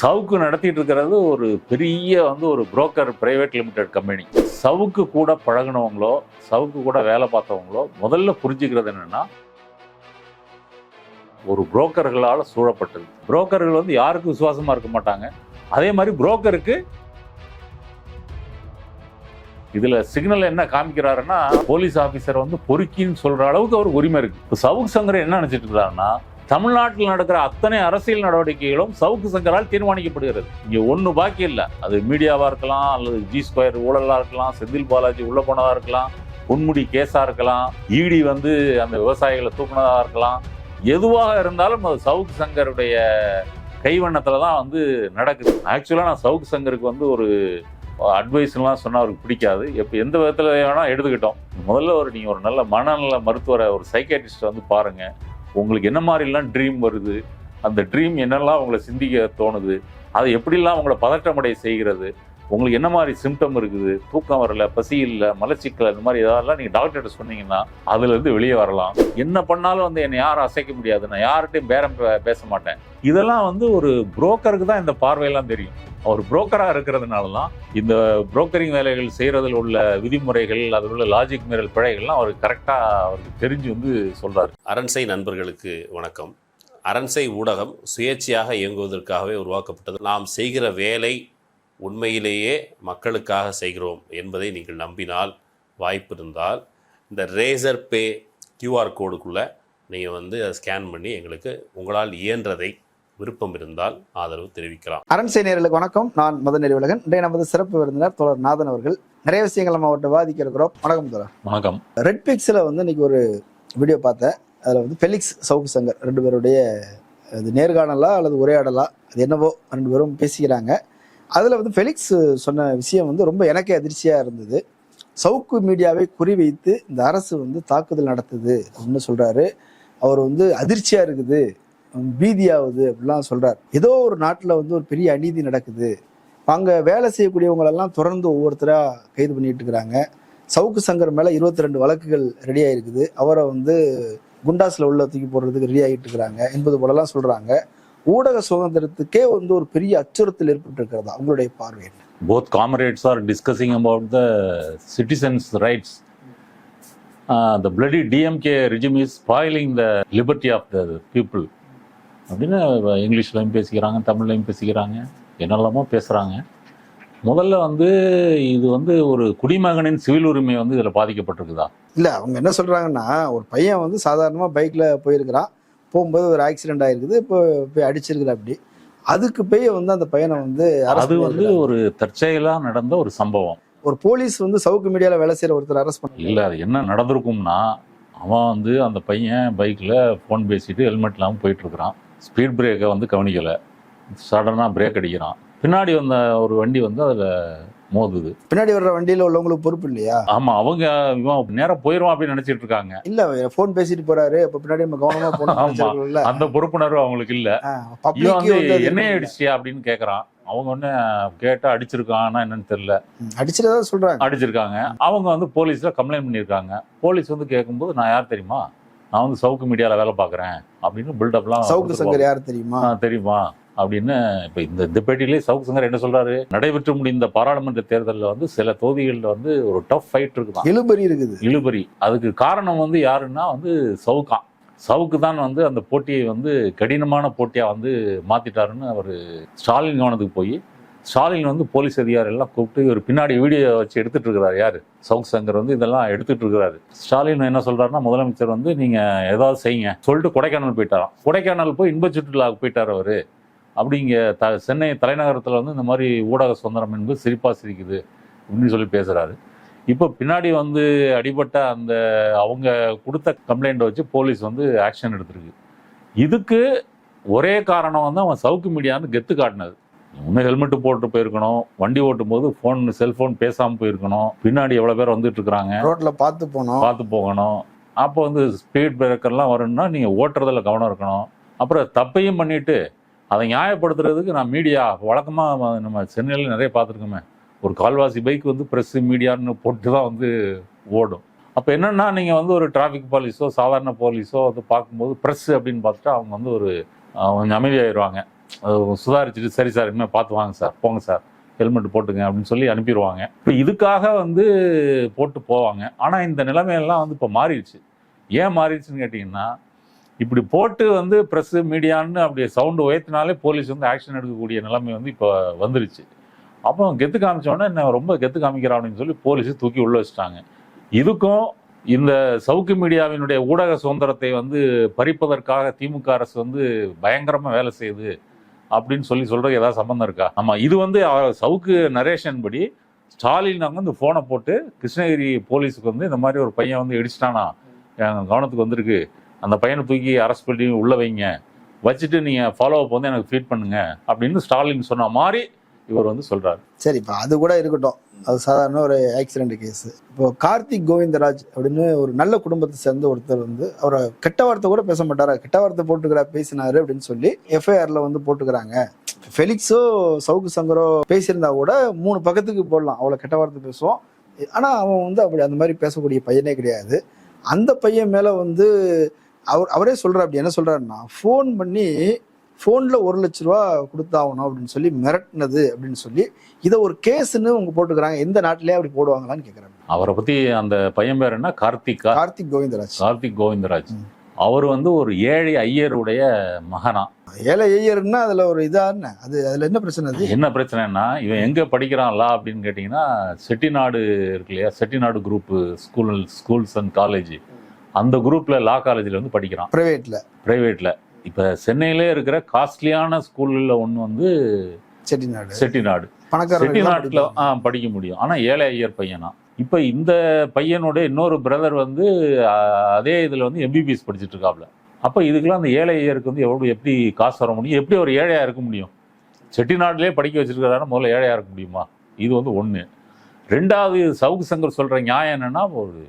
சவுக்கு நடத்திட்டு இருக்கிறது ஒரு பெரிய வந்து ஒரு broker private limited company Savukku கூட பழகுனவங்களோ சவுக்கு கூட வேலை பார்த்தவங்களோ முதல்ல புரிஞ்சுக்கிறது என்னன்னா ஒரு புரோக்கர்களால் சூழப்பட்டது. புரோக்கர்கள் வந்து யாருக்கும் விசுவாசமா இருக்க மாட்டாங்க. அதே மாதிரி புரோக்கருக்கு இதுல சிக்னல் என்ன காமிக்கிறாருன்னா போலீஸ் ஆபீசர் வந்து பொறுக்கின்னு சொல்ற அளவுக்கு அவர் உரிமை இருக்கு. இப்போ சவுக்கு சங்கர் என்ன நினைச்சிட்டு இருக்கிறாருன்னா தமிழ்நாட்டில் நடக்கிற அத்தனை அரசியல் நடவடிக்கைகளும் சவுக்கு சங்கரால் தீர்மானிக்கப்படுகிறது. இங்கே ஒன்று பாக்கி இல்லை. அது மீடியாவாக இருக்கலாம் அல்லது ஜி ஸ்கொயர் ஊழலாக இருக்கலாம் செந்தில் பாலாஜி உள்ள போனதாக இருக்கலாம் பொன்முடி கேஸாக இருக்கலாம் ஈடி வந்து அந்த விவசாயிகளை தூக்குனதாக இருக்கலாம். எதுவாக இருந்தாலும் அது சவுக்கு சங்கருடைய கைவண்ணத்தில் தான் வந்து நடக்குது. ஆக்சுவலாக நான் சவுக்கு சங்கருக்கு வந்து ஒரு அட்வைஸ்லாம் சொன்னால் அவருக்கு பிடிக்காது. எப்போ எந்த விதத்தில் வேணால் எடுத்துக்கிட்டோம். முதல்ல ஒரு நீங்கள் ஒரு நல்ல மனநல மருத்துவரை ஒரு சைக்காட்ரிஸ்ட் வந்து பாருங்கள் உங்களுக்கு என்ன மாதிரிலாம் ட்ரீம் வருது? அந்த ட்ரீம் என்னெல்லாம் உங்களை சிந்திக்க தோணுது? அதை எப்படிலாம் உங்களை பதட்டமடைய செய்கிறது? உங்களுக்கு என்ன மாதிரி சிம்டம் இருக்குது? தூக்கம் வரல பசி இல்லை மலச்சிக்கல் இந்த மாதிரி ஏதாவது நீங்கள் டாக்டர்கிட்ட சொன்னீங்கன்னா அதுலேருந்து வெளியே வரலாம். என்ன பண்ணாலும் வந்து என்னை யாரும் அசைக்க முடியாது. நான் யார்கிட்டையும் பேரம் பே- பேச மாட்டேன். இதெல்லாம் வந்து ஒரு புரோக்கருக்கு தான் இந்த பார்வையெல்லாம் தெரியும். அவர் புரோக்கராக இருக்கிறதுனால தான் இந்த புரோக்கரிங் வேலைகள் செய்கிறதில் உள்ள விதிமுறைகள் அதில் உள்ள லாஜிக் மீறல் பிழைகள்லாம் அவருக்கு கரெக்டாக அவருக்கு தெரிஞ்சு வந்து சொல்கிறாரு அரண்சை நண்பர்களுக்கு வணக்கம். அரண்சை ஊடகம் சுயேட்சையாக இயங்குவதற்காகவே உருவாக்கப்பட்டது. நாம் செய்கிற வேலை உண்மையிலேயே மக்களுக்காக செய்கிறோம் என்பதை நீங்கள் நம்பினால் வாய்ப்பு இருந்தால் இந்த ரேசர் பே கியூஆர் கோடுக்குள்ளே நீங்கள் வந்து அதை ஸ்கேன் பண்ணி எங்களுக்கு உங்களால் இயன்றதை விருப்பம் இருந்தால் ஆதரவு தெரிவிக்கலாம். அரண்சை நேயர்களுக்கு வணக்கம். நான் மதன் நெறிவுலகன் இன்றைய நமது சிறப்பு விருந்தினர் தோழர் நாதன் அவர்கள். நிறைய விஷயங்கள் நம்ம அவர்கிட்ட வாதிக்க இருக்கிறோம். வணக்கம் தோழர். வணக்கம். ரெட் பிக்ஸில் வந்து இன்னைக்கு ஒரு வீடியோ பார்த்தேன். அதில் வந்து ஃபெலிக்ஸ் சவுக்கு சங்கர் ரெண்டு பேருடைய அது நேர்காணலா அல்லது உரையாடலா அது என்னவோ ரெண்டு பேரும் பேசிக்கிறாங்க. அதில் வந்து ஃபெலிக்ஸ் சொன்ன விஷயம் வந்து ரொம்ப எனக்கே அதிர்ச்சியாக இருந்தது. சவுக்கு மீடியாவை குறிவைத்து இந்த அரசு வந்து தாக்குதல் நடத்துது அப்படின்னு சொல்றாரு. அவர் வந்து அதிர்ச்சியாக இருக்குது. பீதியாகுது அப்படிலாம் சொல்றார். ஏதோ ஒரு நாட்டில் வந்து ஒரு பெரிய அநீதி நடக்குது. அங்கே வேலை செய்யக்கூடியவங்களெல்லாம் தொடர்ந்து ஒவ்வொருத்தராக கைது பண்ணிட்டு இருக்கிறாங்க. சவுக்கு சங்கர் மேலே இருபத்தி ரெண்டு வழக்குகள் ரெடி ஆயிருக்குது. அவரை வந்து குண்டாஸில் உள்ள தூக்கி போடுறதுக்கு ரெடி ஆகிட்டு இருக்கிறாங்க என்பது போலலாம் சொல்கிறாங்க ஊடக சுதந்திரத்துக்கே வந்து ஒரு பெரிய அச்சுறுத்தல் ஏற்பட்டு இருக்கிறதா உங்களுடைய பார்வை என்ன? Both comrades are discussing about the citizens rights the bloody DMK regime is spoiling the the of the people. அப்படின்னு இங்கிலீஷ்லையும் பேசிக்கிறாங்க தமிழ்லையும் பேசிக்கிறாங்க என்னெல்லாமோ பேசுகிறாங்க முதல்ல வந்து இது வந்து ஒரு குடிமகனின் சிவில் உரிமை வந்து இதில் பாதிக்கப்பட்டிருக்குதா? இல்லை அவங்க என்ன சொல்கிறாங்கன்னா ஒரு பையன் வந்து சாதாரணமாக பைக்கில் போயிருக்கிறான். போகும்போது ஒரு ஆக்சிடென்ட் ஆயிருக்குது இப்போ போய் அடிச்சிருக்கிற அப்படி. அதுக்கு போய் வந்து அந்த பையனை வந்து அது வந்து. ஒரு தற்செயலாக நடந்த ஒரு சம்பவம். ஒரு போலீஸ் வந்து சவுக்கு மீடியாவில் வேலை செய்கிற ஒருத்தர் அரெஸ்ட் பண்ணி இல்லை அது என்ன நடந்திருக்கும்னா அவன் வந்து அந்த பையன் பைக்கில் ஃபோன் பேசிட்டு ஹெல்மெட் இல்லாமல் போயிட்டு இருக்கிறான். ஸ்பீட் பிரேக்கை வந்து கவனிக்கலை. சடனாக பிரேக் அடிக்கிறான். பின்னாடி வந்த ஒரு வண்டி வந்து அதில் மோதுது. பின்னாடி வர்ற வண்டியில் உள்ளவங்களுக்கு பொறுப்பு இல்லையா? ஆமா அவங்க இவன் நேரா போயிடுவான் அப்படின்னு நினைச்சிட்டு இருக்காங்க. இல்ல ஃபோன் பேசிட்டு போறாரு. அப்ப பின்னாடி நம்ம கவனமா ஆமா. போனோம்ல அந்த பொறுப்புணர்வு அவங்களுக்கு இல்ல. என்னைய அடிச்சியா அப்படின்னு கேக்குறான். அவங்க ஒண்ணு கேட்டா அடிச்சிருக்கான்னா என்னன்னு தெரியல. அடிச்சிட்டதா சொல்றாங்க. அடிச்சிருக்காங்க. அவங்க வந்து போலீஸ்ல கம்ப்ளைண்ட் பண்ணியிருக்காங்க. போலீஸ் வந்து கேட்கும்போது நான் யார் தெரியுமா? நான் வந்து சவுக்கு மீடியால வேலை பார்க்கறேன் அப்படின்னு பில்டப்லாம் சவுக்கு சங்கர் யாரு தெரியுமா? தெரியுமா? அப்படின்னு இப்ப இந்த இந்த பேட்டியிலே சவுக்கு சங்கர் என்ன சொல்றாரு? நடைபெற்று முடிந்த பாராளுமன்ற தேர்தலில் வந்து சில தொகுதிகளில் வந்து ஒரு டஃப் ஃபைட் இருக்குதான். இழுபறி இருக்குது. இழுபறி. அதுக்கு காரணம் வந்து யாருன்னா வந்து சவுக்கான் சவுக்கு. தான் வந்து அந்த போட்டியை வந்து கடினமான போட்டியா வந்து மாத்திட்டாருன்னு அவர் ஸ்டாலின் கவனத்துக்கு போய் ஸ்டாலின் வந்து போலீஸ் அதிகாரி எல்லாம் கூப்பிட்டு இவர் பின்னாடி வீடியோ வச்சு எடுத்துட்டு இருக்கிறாரு யாரு? சவுக் சங்கர் வந்து இதெல்லாம் எடுத்துட்டு இருக்கிறாரு ஸ்டாலின் என்ன சொல்றாருன்னா முதலமைச்சர் வந்து நீங்க ஏதாவது செய்யுங்க. சொல்லிட்டு கொடைக்கானல் போயிட்டாராம். கொடைக்கானல் போய் இன்ப சுற்றுலாவுக்கு போயிட்டார் அவரு. அப்படிங்க த சென்னை தலைநகரத்தில் வந்து இந்த மாதிரி ஊடக சுதந்திரம் என்பது சிரிப்பாக சிரிக்குது அப்படின்னு சொல்லி பேசுகிறாரு இப்போ பின்னாடி வந்து அடிபட்ட அந்த அவங்க கொடுத்த கம்ப்ளைண்ட்டை வச்சு போலீஸ் வந்து ஆக்ஷன் எடுத்திருக்கு. இதுக்கு ஒரே காரணம் வந்து அவன் சவுக்கு மீடியான்னு கெத்து காட்டினது. இன்னும் ஹெல்மெட் போட்டு போயிருக்கணும். வண்டி ஓட்டும் போது ஃபோன் செல்போன் பேசாம போயிருக்கணும். பின்னாடி எவ்வளவு பேர் வந்துட்டு இருக்கிறாங்க ரோட்ல பார்த்து போனோம் பார்த்து போகணும். அப்போ வந்து ஸ்பீட் பிரேக்கர்லாம் வரணும்னா நீங்கள் ஓட்டுறதுல கவனம் இருக்கணும். அப்புறம் தப்பையும் பண்ணிட்டு அதை நியாயப்படுத்துறதுக்கு நான் மீடியா வழக்கமாக நம்ம சென்னையில் நிறைய பார்த்துருக்கோமே. ஒரு கால்வாசி பைக் வந்து ப்ரெஸ் மீடியான்னு போட்டு தான் வந்து ஓடும். அப்போ என்னன்னா நீங்கள் வந்து ஒரு டிராஃபிக் போலீஸோ சாதாரண போலீஸோ வந்து பார்க்கும்போது ப்ரெஸ் அப்படின்னு பார்த்துட்டா அவங்க வந்து ஒரு கொஞ்சம் அமைதியாயிருவாங்க. அது சுதாரிச்சுட்டு சரி சார் இனிமேல் பார்த்து வாங்க சார் போங்க சார் ஹெல்மெட் போட்டுங்க அப்படின்னு சொல்லி அனுப்பிடுவாங்க. இப்போ இதுக்காக வந்து போட்டு போவாங்க. ஆனால் இந்த நிலைமையெல்லாம் வந்து இப்போ மாறிடுச்சு. ஏன் மாறிடுச்சுன்னு கேட்டிங்கன்னா இப்படி போட்டு வந்து ப்ரெஸ்ஸு மீடியான்னு அப்படி சவுண்டு உயர்த்தினாலே போலீஸ் வந்து ஆக்ஷன் எடுக்கக்கூடிய நிலைமை வந்து இப்போ வந்துருச்சு. அப்போ கெத்து காமிச்சோடனே என்ன ரொம்ப கெத்து காமிக்கிறான் அப்படின்னு சொல்லி போலீஸு தூக்கி உள்ளே வச்சுட்டாங்க. இதுக்கும் இந்த சவுக்கு மீடியாவினுடைய ஊடக சுதந்திரத்தை வந்து பறிப்பதற்காக திமுக அரசு வந்து பயங்கரமாக வேலை செய்யுது. அப்படின்னு சொல்லி சொல்கிறதுக்கு ஏதாவது சம்மந்தம் இருக்கா? ஆமாம் இது வந்து சவுக்கு நரேஷன் படி ஸ்டாலின் அங்க வந்து ஃபோனை போட்டு கிருஷ்ணகிரி போலீஸுக்கு வந்து இந்த மாதிரி ஒரு பையன் வந்து இடிச்சிட்டானா? என் கவனத்துக்கு வந்திருக்கு. அந்த பையனை தூக்கி அரெஸ்ட் பண்ணி உள்ளே வைங்க. வச்சுட்டு நீங்கள் ஃபாலோ அப் வந்து எனக்கு ஃபீட் பண்ணுங்க. அப்படின்னு ஸ்டாலின் சொன்ன மாதிரி இவர் வந்து சொல்றாரு. சரி இப்போ அது கூட இருக்கட்டும். அது சாதாரண ஒரு ஆக்சிடென்ட் கேஸ் இப்போ கார்த்திக் கோவிந்தராஜ் அப்படின்னு ஒரு நல்ல குடும்பத்தை சேர்ந்த ஒருத்தர் வந்து அவரை கெட்ட வார்த்தை கூட பேச மாட்டாரா. கெட்ட வார்த்தை போட்டுக்கிறா பேசினாரு அப்படின்னு சொல்லி எஃப்ஐஆர்ல வந்து போட்டுக்கிறாங்க. ஃபெலிக்ஸோ சவுக்கு சங்கரோ பேசியிருந்தா கூட மூணு பக்கத்துக்கு போடலாம். அவ்வளோ கெட்ட வார்த்தை பேசுவோம். ஆனால் அவன் வந்து அப்படி அந்த மாதிரி பேசக்கூடிய பையனே கிடையாது. அந்த பையன் மேலே வந்து அவர் அவரே சொல்கிறார் அப்படி என்ன சொல்கிறாருன்னா ஃபோன் பண்ணி ஃபோனில் ஒரு லட்ச ரூபா கொடுத்தாகணும் அப்படின்னு சொல்லி மிரட்டினது அப்படின்னு சொல்லி இதை ஒரு கேஸ்ன்னு அவங்க போட்டுக்கிறாங்க. எந்த நாட்டிலே அப்படி போடுவாங்களான்னு கேட்குறாங்க அவரை பத்தி அந்த பையன் பேர் என்ன? கார்த்திகா கார்த்திக் கோவிந்தராஜ். கார்த்திக் கோவிந்தராஜ். அவர் வந்து ஒரு ஏழை ஐயருடைய மகனா? ஏழை ஐயர்னா அதுல ஒரு இதா என்ன? அது அதுல என்ன பிரச்சனை அது? என்ன பிரச்சனைனா இவன் எங்க படிக்கிறான் லா அப்படின்னு கேட்டிங்கன்னா செட்டிநாடு இருக்கு இல்லையா? Chettinad group school schools and college அந்த குரூப்ல லா காலேஜில் வந்து படிக்கிறான். பிரைவேட்ல பிரைவேட்ல இப்ப சென்னையிலே இருக்கிற காஸ்ட்லியான ஸ்கூல்ல ஒன்று வந்து செட்டிநாடு. செட்டிநாடு. செட்டிநாட்டில் ஆ படிக்க முடியும். ஆனா ஏழை ஐயர் பையனா. இப்ப இந்த பையனோட இன்னொரு பிரதர் வந்து அதே இதுல வந்து எம்பிபிஎஸ் படிச்சுட்டு இருக்காப்ல. அப்ப இதுக்கெல்லாம் அந்த ஏழை ஐயருக்கு வந்து எவ்வளவு எப்படி காசு வர முடியும்? எப்படி ஒரு ஏழையா இருக்க முடியும்? செட்டிநாட்டிலே படிக்க வச்சிருக்கிறதால முதல்ல ஏழையா இருக்க முடியுமா? இது வந்து ஒண்ணு. ரெண்டாவது சவுக்கு சங்கர் சொல்ற நியாயம் என்னன்னா ஒரு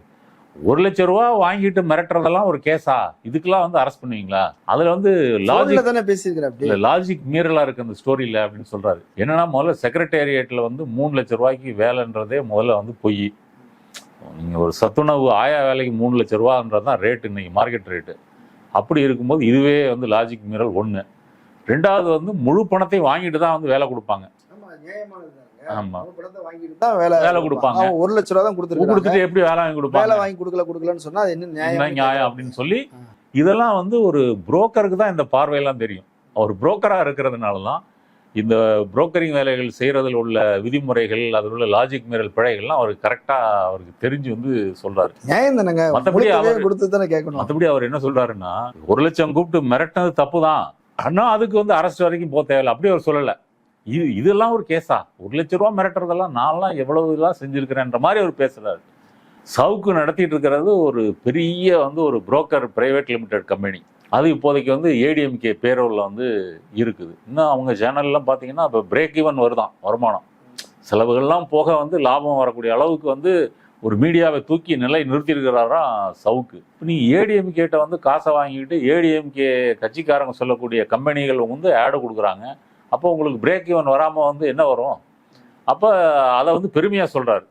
ஒரு லட்ச ரூபா வாங்கிட்டு மிரட்டுறதெல்லாம் ஒரு கேஸா? இதுக்கெல்லாம் வந்து அரெஸ்ட் பண்ணுவீங்களா? அதுல வந்து லாஜிக் தானே பேசியிருக்கிற அப்படி. இல்ல லாஜிக் மீறலா இருக்கு அந்த ஸ்டோரியில அப்படின்னு சொல்றாரு. என்னன்னா முதல்ல செக்ரட்டேரியட்ல வந்து மூணு லட்ச ரூபாய்க்கு வேலைன்றதே முதல்ல வந்து பொய். நீங்க ஒரு சத்துணவு ஆயா வேலைக்கு மூணு லட்ச ரூபான்றது தான் ரேட் இன்னைக்கு மார்க்கெட் ரேட்டு அப்படி இருக்கும்போது இதுவே வந்து லாஜிக் மீறல் ஒண்ணு. ரெண்டாவது வந்து முழு பணத்தையும் வாங்கிட்டு தான் வந்து வேலை கொடுப்பாங்க. ஆமா. தான் வேலை வேலை கொடுப்பாங்க. ஒரு லட்ச ரூபா தான் கொடுத்துட்டு எப்படி வேலை வாங்கி வேலை கொடுப்பாங்க வாங்கி கொடுக்கல கொடுக்கலன்னு சொன்னா அது என்ன என்ன நியாயம் நியாயம் அப்படின்னு சொல்லி. இதெல்லாம் வந்து ஒரு புரோக்கருக்கு தான் இந்த பார்வையெல்லாம் தெரியும். அவர் புரோக்கரா இருக்கிறதுனால தான் இந்த புரோக்கரிங் வேலைகள் செய்யறதுல உள்ள விதிமுறைகள் அதில் உள்ள லாஜிக் மீறல் பிழைகள்லாம் அவருக்கு கரெக்டா அவருக்கு தெரிஞ்சு வந்து சொல்றாரு. நியாயம் தானேங்க? அவர் கொடுத்து தானே கேட்கணும். மற்றபடி அவர் என்ன சொல்றாருன்னா ஒரு லட்சம் கூப்பிட்டு மிரட்டினது தப்பு தான் ஆனா அதுக்கு வந்து அரெஸ்ட் வரைக்கும் போக தேவையில்லை. அப்படி அவர் சொல்லல. இது இதெல்லாம் ஒரு கேஸா? ஒரு லட்ச ரூபா மிரட்டுறதெல்லாம் நான்லாம் எவ்வளவு இதெல்லாம் செஞ்சுருக்கிறேன்ற மாதிரி அவர் பேசுறாரு. சவுக்கு நடத்திட்டு இருக்கிறது ஒரு பெரிய வந்து ஒரு புரோக்கர் பிரைவேட் லிமிடெட் கம்பெனி அது இப்போதைக்கு வந்து ஏடிஎம்கே பேரோவில் வந்து இருக்குது. இன்னும் அவங்க சேனல்லாம் பார்த்தீங்கன்னா இப்போ பிரேக் ஈவன் வருதான் வருமானம். செலவுகள்லாம் போக வந்து லாபம் வரக்கூடிய அளவுக்கு வந்து ஒரு மீடியாவை தூக்கி நிலை நிறுத்தியிருக்கிறாராம் சவுக்கு. இப்போ நீ ஏடிஎம்கேட்ட வந்து காசை வாங்கிக்கிட்டு ஏடிஎம்கே கட்சிக்காரங்க சொல்லக்கூடிய கம்பெனிகள் வந்து ஆடு கொடுக்குறாங்க. அப்போ உங்களுக்கு பிரேக் ஈவன் வராமல் வந்து என்ன வரும்? அப்போ அதை வந்து பெருமையாக சொல்கிறாரு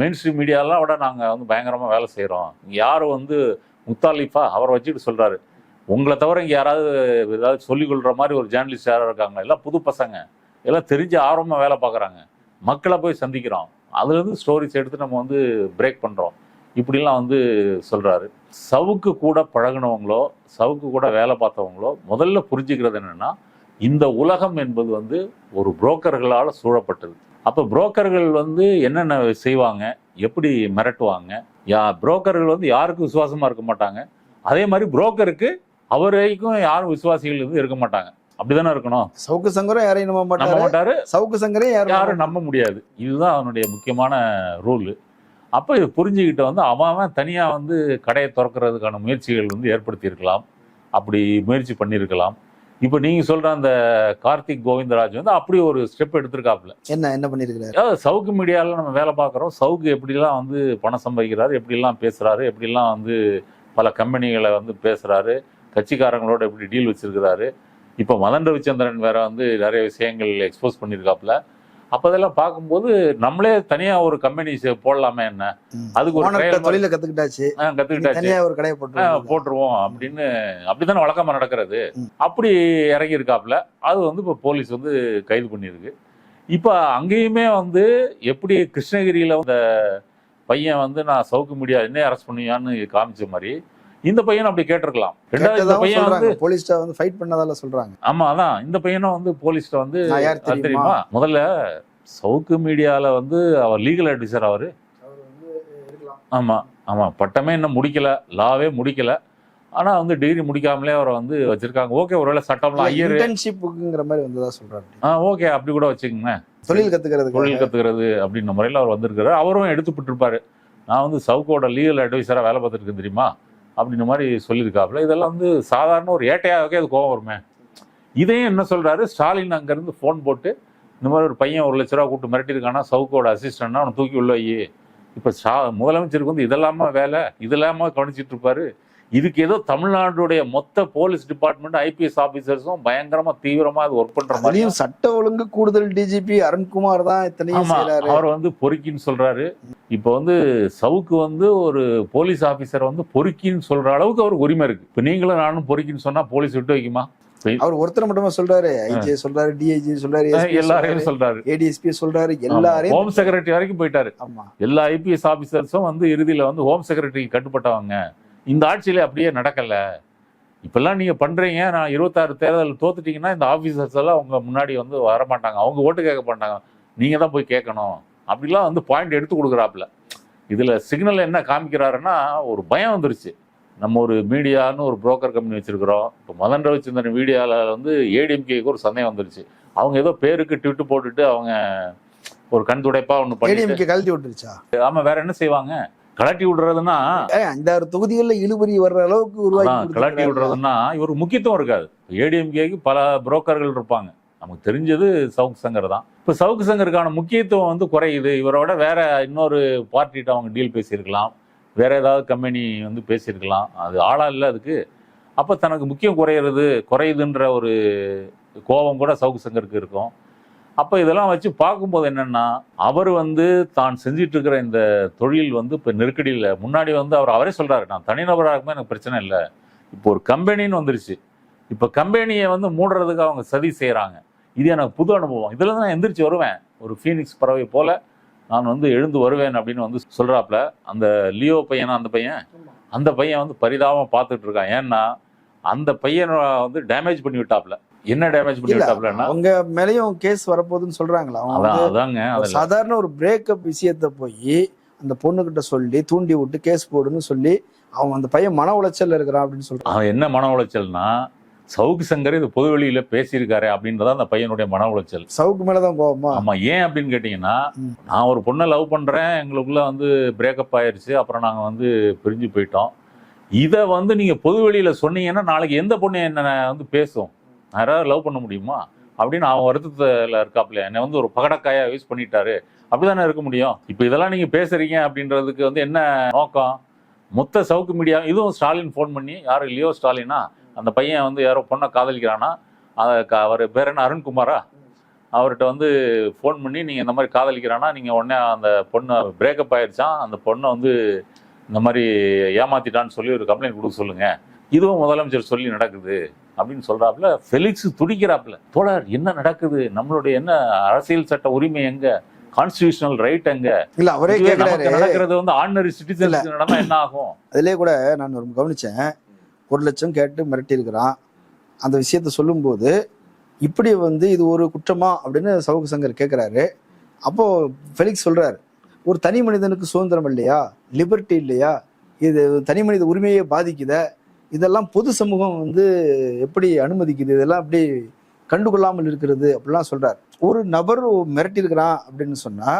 மெயின் ஸ்ட்ரீம் மீடியாலாம் விட நாங்கள் வந்து பயங்கரமாக வேலை செய்கிறோம் இங்கே யாரும் வந்து முத்தாலிஃபா அவரை வச்சுட்டு சொல்கிறாரு உங்களை தவிர இங்கே யாராவது ஏதாவது சொல்லிக்கொள்கிற மாதிரி ஒரு ஜேர்னலிஸ்ட் யாராக இருக்காங்க எல்லாம் புது பசங்க. எல்லாம் தெரிஞ்சு ஆர்வமாக வேலை பார்க்குறாங்க. மக்களை போய் சந்திக்கிறோம். அதுலேருந்து ஸ்டோரிஸ் எடுத்து நம்ம வந்து பிரேக் பண்ணுறோம் இப்படிலாம் வந்து சொல்கிறாரு சவுக்கு கூட பழகுனவங்களோ சவுக்கு கூட வேலை பார்த்தவங்களோ முதல்ல புரிஞ்சுக்கிறது என்னென்னா இந்த உலகம் என்பது வந்து ஒரு புரோக்கர்களால் சூழப்பட்டது. அப்போ புரோக்கர்கள் வந்து என்னென்ன செய்வாங்க? எப்படி மிரட்டுவாங்க? யா புரோக்கர்கள் வந்து யாருக்கும் விசுவாசமாக இருக்க மாட்டாங்க? அதே மாதிரி புரோக்கருக்கு அவர் வரைக்கும் யாரும் விசுவாசிகள் வந்து இருக்க மாட்டாங்க. அப்படிதானே இருக்கணும்? சவுக்கு சங்கரம் யாரையும் நம்ப நம்ப மாட்டாரு. மாட்டாரு சவுக்கு சங்கரையும் யாரும் யாரும் நம்ப முடியாது. இதுதான் அவனுடைய முக்கியமான ரூல். அப்போ இது புரிஞ்சுக்கிட்டு வந்து அவன் அவன் தனியாக வந்து கடையை திறக்கிறதுக்கான முயற்சிகள் வந்து ஏற்படுத்தியிருக்கலாம். அப்படி முயற்சி பண்ணியிருக்கலாம். இப்போ நீங்கள் சொல்கிற அந்த கார்த்திக் கோவிந்தராஜ் வந்து அப்படி ஒரு ஸ்டெப் எடுத்திருக்காப்புல. என்ன என்ன பண்ணிருக்கிறாரு? அதாவது சவுக்கு மீடியாவில் நம்ம வேலை பார்க்குறோம். சவுக்கு எப்படிலாம் வந்து பணம் சம்பாதிக்கிறாரு எப்படிலாம் பேசுகிறாரு எப்படிலாம் வந்து பல கம்பெனிகளை வந்து பேசுகிறாரு கட்சிக்காரங்களோட எப்படி டீல் வச்சிருக்கிறாரு. இப்போ மதன் ரவிச்சந்திரன் வேற வந்து நிறைய விஷயங்கள் எக்ஸ்போஸ் பண்ணியிருக்காப்புல அப்ப அதெல்லாம் பார்க்கும்போது நம்மளே தனியா ஒரு கம்பெனி போடலாமே என்ன. அதுக்கு ஒரு தொழில கத்துக்கிட்டாச்சு. தனியா ஒரு கடையை போட்டு போட்டுருவோம் அப்படின்னு அப்படித்தானே வழக்கமா நடக்கிறது. அப்படி இறங்கி இருக்காப்புல அது வந்து இப்போ போலீஸ் வந்து கைது பண்ணியிருக்கு. இப்போ அங்கேயுமே வந்து எப்படி கிருஷ்ணகிரியில அந்த பையன் வந்து நான் சவுக்கு மீடியா என்ன அரெஸ்ட் பண்ணுவியான்னு காமிச்ச மாதிரி இந்த பையன் அப்படி கேட்டிருக்கலாம். ரெண்டாவது இந்த பையன் வந்து போலீஸ்ட வந்து ஃபைட் பண்ணதால சொல்றாங்க. ஆமா அதான். இந்த பையனும் வந்து போலீஸ்ல வந்து தெரியுமா? முதல்ல சவுக்கு மீடியால வந்து அவர் லீகல் அட்வைசர் அவரு. ஆமா ஆமா. பட்டமே இன்னும் முடிக்கல. லாவே முடிக்கல. ஆனா வந்து டிகிரி முடிக்காமலே அவரை வந்து வச்சிருக்காங்க. ஓகே ஒருவேளை சட்டம்லாம் ஐயர். இன்டர்ன்ஷிப்புங்கிற மாதிரி வந்ததா சொல்றாங்க ஆ ஓகே அப்படி கூட வச்சுக்கோங்க. தொழில் கத்துக்கிறதுக்கு தொழில் கத்துக்கிறது அப்படின்ற முறையில் அவர் வந்திருக்காரு அவரும் எடுத்துப்பட்டு இருப்பாரு நான் வந்து சவுக்கோட லீகல் அட்வைசரா வேலை பார்த்துட்டு இருக்கேன் தெரியுமா? அப்படின்ற மாதிரி சொல்லியிருக்காப்புல. இதெல்லாம் வந்து சாதாரண ஒரு ஏட்டையாகவே அது கோவம் வருமே. இதையும் என்ன சொல்கிறாரு ஸ்டாலின் அங்கேருந்து ஃபோன் போட்டு இந்த மாதிரி ஒரு பையன் ஒரு லட்ச ரூபா கூட்டு மிரட்டியிருக்கானா சவுக்கோட அசிஸ்டன்ட்னா அவனை தூக்கி உள்ள ஐயே இப்போ சா முதலமைச்சருக்கு வந்து இதெல்லாமா வேலை? இதெல்லாமா கவனிச்சிட்டு இருப்பாரு? இதுக்கு ஏதோ தமிழ்நாடுடைய மொத்த போலீஸ் டிபார்ட்மெண்ட் ஐபிஎஸ் ஆபீசர்ஸும் பயங்கரமா தீவிரமா அது ஒர்க் பண்ற மாதிரி சட்ட ஒழுங்கு கூடுதல் டிஜிபி அருண்குமார் தான் இத்தனையும் அவர் வந்து பொறுக்கின்னு சொல்றாரு. இப்போ வந்து சவுக்கு வந்து ஒரு போலீஸ் ஆபீசர் வந்து பொறுக்கின்னு சொல்ற அளவுக்கு அவருக்கு உரிமை இருக்கு. இப்போ நீங்களும் நானும் பொறுக்கின்னு சொன்னா போலீஸ் விட்டு வைக்குமா? அவர் ஒருத்தர் மட்டுமா சொல்றாரு? ஐஜி சொல்றாரு டிஐஜி சொல்றாரு எல்லாரையும் சொல்றாரு ஏடிஎஸ்பி சொல்றாரு எல்லாரையும் ஹோம் செக்ரட்டரி வரைக்கும் போயிட்டாரு. ஆமா. எல்லா ஐபிஎஸ் ஆபீசர்ஸும் வந்து இறுதியில வந்து ஹோம் செக்ரட்டரிக்கு கட்டுப்பட்டவங்க. இந்த ஆட்சியில அப்படியே நடக்கல. இப்பெல்லாம் நீங்க பண்றீங்க. நான் இருபத்தாறு தேர்தல் தோத்துட்டீங்கன்னா இந்த ஆபீசர்ஸ் எல்லாம் உங்க முன்னாடி வந்து வர மாட்டாங்க அவங்க ஓட்டு கேட்க மாட்டாங்க. நீங்க தான் போய் கேட்கணும். அப்படிலாம் வந்து பாயிண்ட் எடுத்து கொடுக்குறாப்புல. இதுல சிக்னல் என்ன காமிக்கிறாருன்னா ஒரு பயம் வந்துருச்சு. நம்ம ஒரு மீடியான்னு ஒரு புரோக்கர் கம்பெனி வச்சிருக்கிறோம். இப்போ மதன் ரவிச்சந்திரன் மீடியாவில் வந்து ஏடிஎம்கேக்கு ஒரு சந்தேகம் வந்துருச்சு. அவங்க ஏதோ பேருக்கு ட்விட்டு போட்டுட்டு அவங்க ஒரு கண் துடைப்பா ஒன்று ஏடிஎம்கே கழட்டி விட்டுருச்சா? ஆமா வேற என்ன செய்வாங்க? கலட்டி விடுறதுன்னா அஞ்சாறு தொகுதிகள்ல இழுபறி வர்ற அளவுக்கு உருவாக்கி கலட்டி. விடுறதுன்னா இவருக்கு முக்கியத்துவம் இருக்காது. ஏடிஎம்கேக்கு பல புரோக்கர்கள் இருப்பாங்க. நமக்கு தெரிஞ்சது சவுக்கு சங்கர் தான். இப்போ சவுக்கு சங்கருக்கான முக்கியத்துவம் வந்து குறையுது. இவரோட வேற இன்னொரு பார்ட்டிகிட்ட அவங்க டீல் பேசியிருக்கலாம். வேற ஏதாவது கம்பெனி வந்து பேசியிருக்கலாம். அது ஆளா இல்லை அதுக்கு. அப்போ தனக்கு முக்கியம் குறையிறது குறையுதுன்ற ஒரு கோபம் கூட சவுக்கு சங்கருக்கு இருக்கும். அப்போ இதெல்லாம் வச்சு பார்க்கும்போது என்னன்னா அவர் வந்து தான் செஞ்சிட்டு இருக்கிற இந்த தொழில் வந்து இப்போ நெருக்கடியில் முன்னாடி வந்து அவர் அவரே சொல்றாரு நான் தனிநபராக இருக்கும்போது எனக்கு பிரச்சனை இல்லை. இப்போ ஒரு கம்பெனின்னு வந்துருச்சு. இப்போ கம்பெனியை வந்து மூடுறதுக்கு அவங்க சதி செய்கிறாங்க இது எனக்கு புது அனுபவம். இதில் தான் நான் எந்திரிச்சு வருவேன். ஒரு ஃபீனிக்ஸ் பறவை போல நான் வந்து எழுந்து வருவேன் அப்படின்னு வந்து சொல்றாப்ல. அந்த லியோ பையனா அந்த பையன்? அந்த பையன் வந்து பரிதாபம் பார்த்துட்டு இருக்கான் ஏன்னா அந்த பையனை வந்து டேமேஜ் பண்ணி விட்டாப்ல. என்ன டேமேஜ் பண்ணி இல்ல, விட்டாப்லன்னா அவங்க மேலயும் கேஸ் வரப்போகுதுன்னு சொல்றாங்களா? அவங்க சாதாரண ஒரு பிரேக்கப் விஷயத்த போய் அந்த பொண்ணுகிட்ட சொல்லி தூண்டி விட்டு கேஸ் போடுன்னு சொல்லி அவன் அந்த பையன் மன உளைச்சல்ல இருக்கிறான் அப்படின்னு சொல்றான் அவன் என்ன மன உளைச்சல்னா சவுக்கு சங்கர் இது பொது வெளியில பேசியிருக்காரு அப்படின்றத அந்த பையனுடைய மன உளைச்சல். சவுக்கு மேலதான் கோவமா? ஆமா ஏன் அப்படின்னு கேட்டீங்கன்னா. நான் ஒரு பொண்ணை லவ் பண்றேன் எங்களுக்குள்ள வந்து பிரேக்கப் ஆயிருச்சு அப்புறம் நாங்க வந்து பிரிஞ்சு போயிட்டோம். இதை வந்து நீங்க பொது வெளியில சொன்னீங்கன்னா நாளைக்கு எந்த பொண்ணு என்ன வந்து பேசும்? யாராவது லவ் பண்ண முடியுமா? அப்படின்னு அவன் வருத்தத்தில் இருக்காப்புல என்னை வந்து ஒரு பகடக்காயா யூஸ் பண்ணிட்டாரு. அப்படிதானே இருக்க முடியும்? இப்போ இதெல்லாம் நீங்க பேசுறீங்க அப்படின்றதுக்கு வந்து என்ன நோக்கம்? மொத்த சவுக்கு மீடியா இதுவும் ஸ்டாலின் ஃபோன் பண்ணி யாரு லியோ ஸ்டாலினா அந்த பையன் வந்து யாரோ பொண்ணை காதலிக்கிறானா? அதை அவர் பேர் என்ன? அருண்குமாரா? அவர்கிட்ட வந்து ஃபோன் பண்ணி நீங்கள் இந்த மாதிரி காதலிக்கிறானா? நீங்கள் உடனே அந்த பொண்ணை பிரேக்கப் ஆயிடுச்சான் அந்த பொண்ணை வந்து இந்த மாதிரி ஏமாத்திட்டான்னு சொல்லி ஒரு கம்ப்ளைண்ட் கொடுக்க சொல்லுங்கள் இதுவும் முதலமைச்சர் சொல்லி நடக்குது. அப்படின்னு சொல்றாப்புல ஃபெலிக்ஸ் துடிக்கிறாப்புல. தோழர் என்ன நடக்குது? நம்மளுடைய என்ன அரசியல் சட்ட உரிமை எங்க? கான்ஸ்டியூஷனல் ரைட் எங்க? இல்ல அவரே கேக்குறாரு. நடக்கிறது வந்து ஆர்டினரி சிட்டிசன்ஸ் நடந்தா என்ன ஆகும்? அதுலயே கூட நான் ஒரு கவனிச்சேன். ஒரு லட்சம் கேட்டு மிரட்டி இருக்கிறான் அந்த விஷயத்த சொல்லும்போது இப்படி வந்து இது ஒரு குற்றமா? அப்படின்னு சவுக்கு சங்கர் கேட்குறாரு அப்போ ஃபெலிக்ஸ் சொல்றாரு ஒரு தனி மனிதனுக்கு சுதந்திரம் இல்லையா? லிபர்ட்டி இல்லையா? இது தனி மனித உரிமையை பாதிக்குத. இதெல்லாம் பொது சமூகம் வந்து எப்படி அனுமதிக்குது? இதெல்லாம் அப்படி கண்டுகொள்ளாமல் இருக்கிறது அப்படிலாம் சொல்றாரு. ஒரு நபர் மிரட்டி இருக்கிறான் அப்படின்னு சொன்னா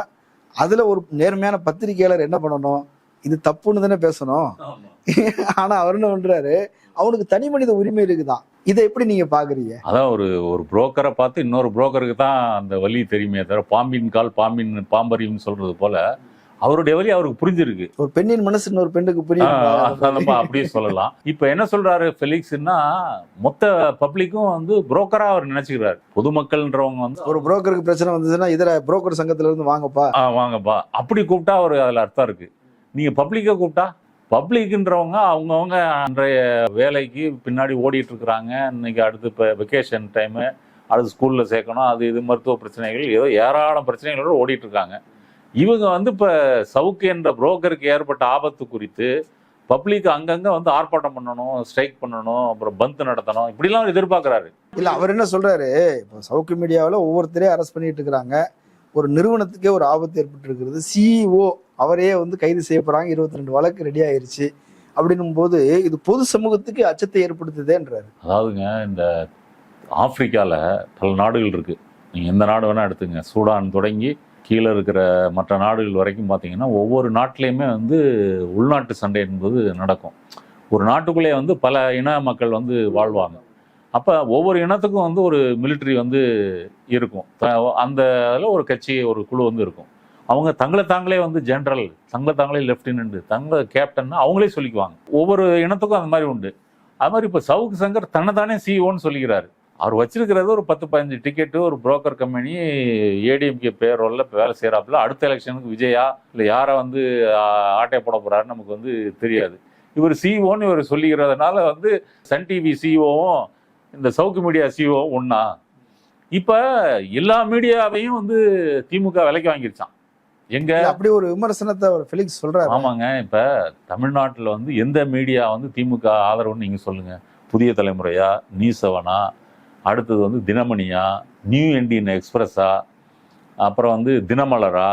அதுல ஒரு நேர்மையான பத்திரிகையாளர் என்ன பண்ணணும்? இது தப்புன்னு தானே பேசணும். ஆனா அவர் என்ன பண்றாரு? அவனுக்கு தனி மனித உரிமை இருக்குதான். இதை எப்படி நீங்க பாக்குறீங்க? அதான் ஒரு ஒரு புரோக்கரை பார்த்து இன்னொரு புரோக்கருக்கு தான் அந்த வலி தெரியுமே தவிர பாம்பின் கால் பாம்பின் பாம்பரியும் சொல்றது போல அவருடைய வழி அவருக்கு புரிஞ்சிருக்கு. ஒரு பெண்ணின் மனசு இன்னொரு பெண்ணுக்கு புரியும் அப்படியே சொல்லலாம். இப்ப என்ன சொல்றாரு ஃபெலிக்ஸ்னா மொத்த பப்ளிக்கும் வந்து புரோக்கரா அவர் நினைச்சுக்கிறாரு. பொதுமக்கள்ன்றவங்க வந்து ஒரு புரோக்கருக்கு பிரச்சனை வந்ததுன்னா இதர புரோக்கர் சங்கத்துல இருந்து வாங்கப்பா. வாங்கப்பா. அப்படி கூப்பிட்டா ஒரு அதுல அர்த்தம் இருக்கு. நீங்க பப்ளிக்கை கூப்பிட்டா பப்ளிக்ன்றவங்க அவங்கவுங்க அன்றைய வேலைக்கு பின்னாடி ஓடிட்டு இருக்கிறாங்க. இன்னைக்கு அடுத்து இப்போ வெக்கேஷன் டைமு அடுத்து ஸ்கூல்ல சேர்க்கணும் அது இது மருத்துவ பிரச்சனைகள் ஏதோ ஏராளம் பிரச்சனைகளோட ஓடிட்டு இருக்காங்க. இவங்க வந்து இப்போ சவுக்கு என்ற புரோக்கருக்கு ஏற்பட்ட ஆபத்து குறித்து பப்ளிக் அங்கங்க வந்து ஆர்ப்பாட்டம் பண்ணணும் ஸ்ட்ரைக் பண்ணணும் அப்புறம் பந்த் நடத்தணும் இப்படிலாம் எதிர்பார்க்கறாரு. இல்ல அவர் என்ன சொல்றாரு? இப்போ சவுக்கு மீடியாவில் ஒவ்வொருத்தரையும் அரெஸ்ட் பண்ணிட்டு இருக்கிறாங்க. ஒரு நிறுவனத்துக்கே ஒரு ஆபத்து ஏற்பட்டு இருக்கிறது சிஇஓ அவரே வந்து கைது செய்யப்படுறாங்க இருபத்தி ரெண்டு வழக்கு ரெடி ஆயிருச்சு. அப்படின்னும் போது இது பொது சமூகத்துக்கு அச்சத்தை ஏற்படுத்துதேன்றாரு. அதாவதுங்க இந்த ஆப்பிரிக்காவில் பல நாடுகள் இருக்கு. நீங்கள் எந்த நாடு வேணால் எடுத்துங்க. சூடான் தொடங்கி கீழே இருக்கிற மற்ற நாடுகள் வரைக்கும் பார்த்தீங்கன்னா ஒவ்வொரு நாட்டிலையுமே வந்து உள்நாட்டு சண்டை என்பது நடக்கும். ஒரு நாட்டுக்குள்ளே வந்து பல இன மக்கள் வந்து வாழ்வாங்க. அப்போ ஒவ்வொரு இனத்துக்கும் வந்து ஒரு மிலிட்ரி வந்து இருக்கும். த- அந்த அதில் ஒரு கட்சி ஒரு குழு வந்து இருக்கும். அவங்க தங்களை தாங்களே வந்து ஜென்ரல் தங்களை தாங்களே லெப்டினன்ட் தங்களை கேப்டன் அவங்களே சொல்லிக்குவாங்க. ஒவ்வொரு இனத்துக்கும் அந்த மாதிரி உண்டு. அது மாதிரி இப்போ சவுக்கு சங்கர் தன்னை தானே சிஓன்னு சொல்லிக்கிறாரு. அவர் வச்சிருக்கிறது ஒரு பத்து பதினஞ்சு டிக்கெட்டு ஒரு புரோக்கர் கம்பெனி ஏடிஎம்கே இப்போ வேலை செய்கிறாப்புல அடுத்த எலெக்ஷனுக்கு விஜயா இல்லை யாரை வந்து ஆ, ஆட்டை போட போறாருன்னு நமக்கு வந்து தெரியாது. இவர் சிஓன்னு இவர் சொல்லிக்கிறதுனால வந்து சன் டிவி சிஓவும் இந்த சவுக்கு மீடியா சிஓவும் ஒண்ணா. இப்போ எல்லா மீடியாவையும் வந்து திமுக விலைக்கு வாங்கிருச்சான் எங்க? அப்படி ஒரு விமர்சனத்தை அவர் ஃபெலிக்ஸ் சொல்றாரு. ஆமாங்க. இப்ப தமிழ்நாட்டுல வந்து எந்த மீடியா வந்து திமுக ஆதரவுன்னு நீங்க சொல்லுங்க. புதிய தலைமுறையா நியூஸ் செவனா அடுத்தது வந்து தினமணியா நியூ இண்டியன் எக்ஸ்பிரஸா அப்புறம் வந்து தினமலரா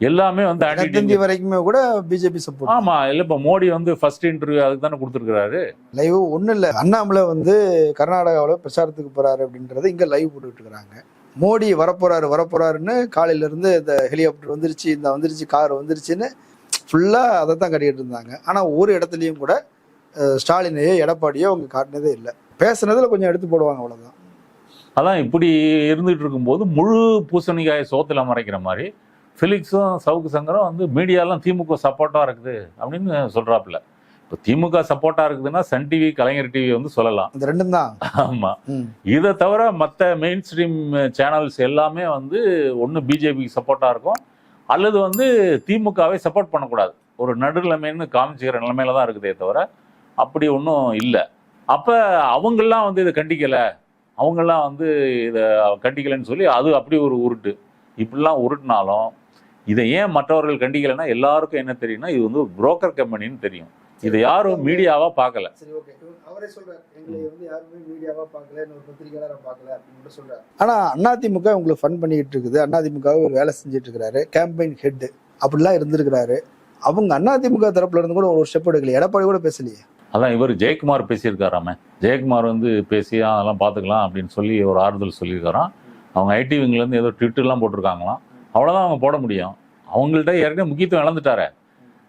எல்லாமே வந்து எனக்கு வரைக்குமே கூட பிஜேபி சப்போர்ட் ஆமா இல்ல இப்ப மோடி வந்து ஃபர்ஸ்ட் இன்டர்வியூ அதுக்கு தானே கொடுத்துருக்காரு லைவ் ஒன்றும் இல்லை. அண்ணாமலை வந்து கர்நாடகாவில் பிரச்சாரத்துக்கு போறாரு அப்படின்றத இங்கே லைவ் போட்டுக்கிட்டு இருக்கிறாங்க மோடி வரப்போறாரு வரப்போறாருன்னு காலையில இருந்து இந்த ஹெலிகாப்டர் வந்துருச்சு இந்த வந்துருச்சு கார் வந்துருச்சுன்னு ஃபுல்லாக அதை தான் கட்டிக்கிட்டு இருந்தாங்க. ஆனால் ஒரு இடத்துலையும் கூட ஸ்டாலினையோ எடப்பாடியோ அவங்க காட்டினதே இல்லை. பேசுனதுல கொஞ்சம் எடுத்து போடுவாங்க அவ்வளோதான் அதான் இப்படி இருந்துட்டு இருக்கும்போது முழு பூசணிக்காய சோத்துல மறைக்கிற மாதிரி ஃபிலிக்ஸும் சவுக்கு சங்கரும் வந்து மீடியாலாம் திமுக சப்போர்ட்டா இருக்குது அப்படின்னு சொல்றாப்புல. இப்போ திமுக சப்போர்ட்டா இருக்குதுன்னா சன் டிவி கலைஞர் டிவி வந்து சொல்லலாம். இந்த ரெண்டும் தான். ஆமா. ம். இதை தவிர மற்ற மெயின் ஸ்ட்ரீம் சேனல்ஸ் எல்லாமே வந்து ஒன்று பிஜேபிக்கு சப்போர்ட்டா இருக்கும். அல்லது வந்து திமுகவை சப்போர்ட் பண்ணக்கூடாது. ஒரு நடுநிலைமைன்னு காமிச்சுக்கிற நிலைமையில தான் இருக்குதே தவிர அப்படி ஒன்றும் இல்லை. அப்போ அவங்கெல்லாம் வந்து இதை கண்டிக்கலை. அவங்கெல்லாம் வந்து இதை கண்டிக்கலைன்னு சொல்லி அது அப்படி ஒரு உருட்டு. இப்படிலாம் உருட்டினாலும் இதை ஏன் மற்றவர்கள் கண்டிக்கலைன்னா எல்லாருக்கும் என்ன தெரியும்னா இது வந்து ஒரு புரோக்கர் கம்பெனின்னு தெரியும். இதை யாரும் மீடியாவா பார்க்கல. சரி ஓகே. அவரே சொல்றாரு. எங்களை வந்து யாருமே மீடியாவா பார்க்கல ஒரு பத்திரிகையாளரை பார்க்கல அப்படின்னு சொல்றாரு. ஆனா அதிமுக உங்களுக்கு ஃபன் பண்ணிக்கிட்டு இருக்குது அதிமுக ஒரு வேலை செஞ்சுட்டு இருக்கிறாரு கேம்பெயின் ஹெட் அப்படிலாம் இருந்திருக்கிறாரு. அவங்க அதிமுக தரப்புல இருந்து கூட ஒரு ஸ்டெப் எடுக்கல எடப்பாடி கூட பேசலையே? அதான் இவர் ஜெயக்குமார் பேசியிருக்காராமே. ஜெயக்குமார் வந்து பேசி அதெல்லாம் பார்த்துக்கலாம் அப்படின்னு சொல்லி ஒரு ஆறுதல் சொல்லியிருக்காராம். அவங்க ஐடி விங்லேருந்து ஏதோ ட்விட்டர்லாம் போட்டிருக்காங்களாம். அவ்வளோதான் அவங்க போட முடியும். அவங்கள்ட்ட ஏற்கனவே முக்கியத்துவம் இழந்துட்டாரு.